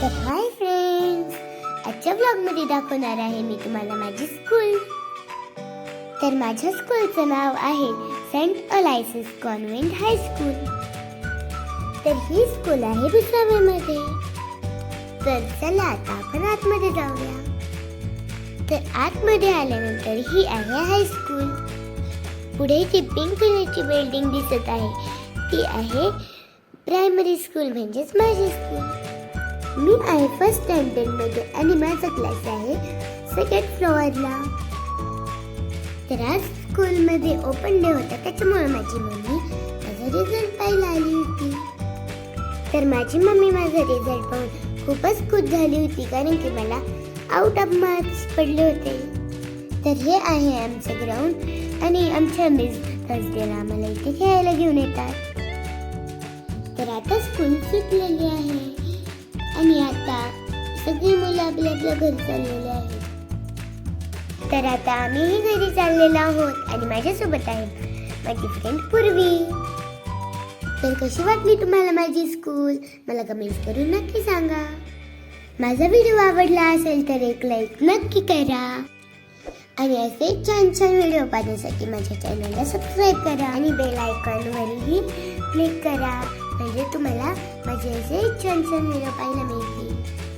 तर हाय सेन्स आजच्या ब्लॉगमध्ये दाखवणार आहे मी तुम्हाला माझी स्कूल तर माझ्या स्कूलचं नाव आहे सेंट अलायसिस कॉन्व्हेंट हायस्कूल तर ही स्कूल आहे विसाव्यामध्ये तर चला आता आपण आतमध्ये जाऊया. तर आतमध्ये आल्यानंतर ही आहे हायस्कूल पुढे जी पिंक कलरची बिल्डिंग दिसत आहे ती आहे प्रायमरी स्कूल म्हणजेच माझी स्कूल मी आहे फर्स्ट स्टँडर्डमध्ये आणि माझा क्लास आहे सेकंड फ्लोअरला तर आज स्कूलमध्ये ओपन डे होता त्याच्यामुळे माझी मम्मी माझा रिझल्ट पाहायला आली होती. तर माझी मम्मी माझा रिझल्ट पाहून खूपच खुश झाली होती कारण की मला आउट ऑफ मार्क्स पडले होते. तर हे आहे आमचं ग्राउंड आणि आमच्या मिस थर्सडेला आम्हाला इथे खेळायला घेऊन येतात. तर आता स्कूल सुटलेली आहे. सगळी मुलं आपल्या आपल्या घरी चाललेले आहेत. तर आता आम्हीही घरी चाललेलो आहोत आणि माझ्यासोबत आहे माझी फ्रेंड पूर्वी. तर कशी वाटली तुम्हाला माझी स्कूल मला कमेंट करून नक्की सांगा. माझा व्हिडिओ आवडला असेल तर एक लाईक नक्की करा. आणि असे छान छान व्हिडिओ पाहण्यासाठी माझ्या चॅनलला सबस्क्राईब करा आणि बेल आयकॉनवरही क्लिक करा. म्हणजे तुम्हाला माझे असे छान छान व्हिडिओ पाहायला मिळतील.